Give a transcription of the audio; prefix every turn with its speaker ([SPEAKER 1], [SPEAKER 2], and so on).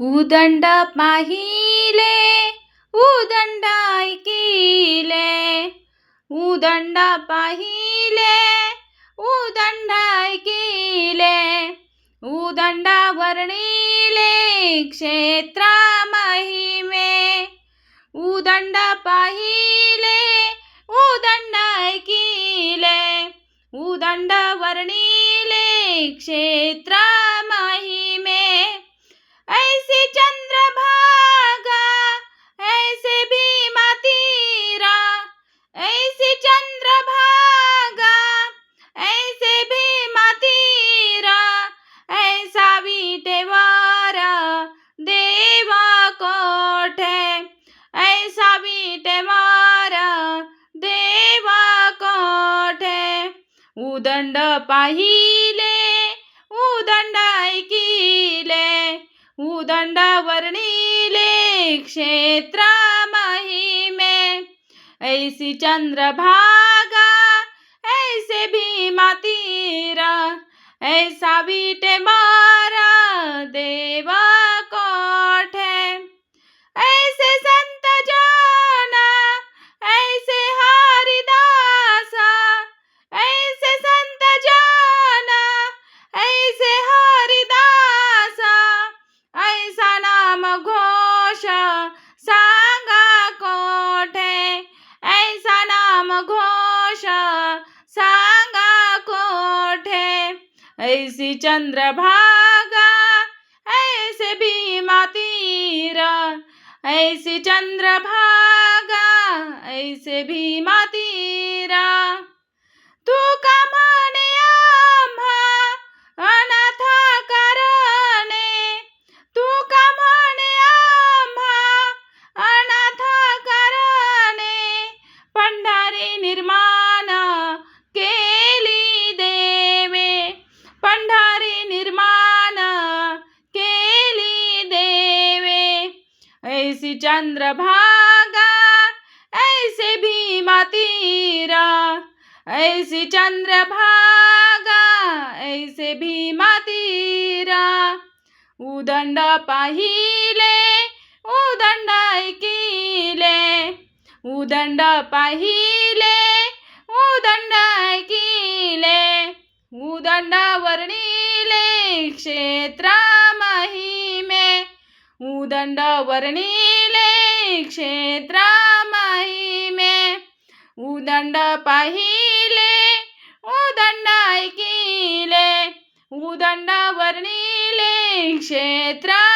[SPEAKER 1] उदंड पाहिले उदंड ऐकिले. उदंड पाहिले उदंड ऐकिले. उदंड वर्णिले क्षेत्र महिमे. उदंड पाहिले उदंड ऐकिले. उदंड वर्णिले क्षेत्र उदंड पाहिले उदंड ऐकिले उदंड वर्णिले क्षेत्र महिमे। ऐसी चंद्रभागा ऐसे भीमा मातीरा ऐसा विटे मारा घोष सांगा कोठे? ऐसी चंद्र भागा ऐसे भीमा तीर ऐसी चंद्रभागा, ऐसे भीमा तीर तू का ऐसी चंद्रभागा, ऐसे भीमा तीर, ऐसी चंद्रभागा, ऐसे भीमा तीर। उदंड पाहिले, उदंड ऐकिले, उदंड पाहिले, उदंड ऐकिले, उदंड वर्णिले क्षेत्र। उदंड वर्णिले क्षेत्र महिमे उदंड पाहिले उदंड ऐकिले. उदंड वर्णिले क्षेत्र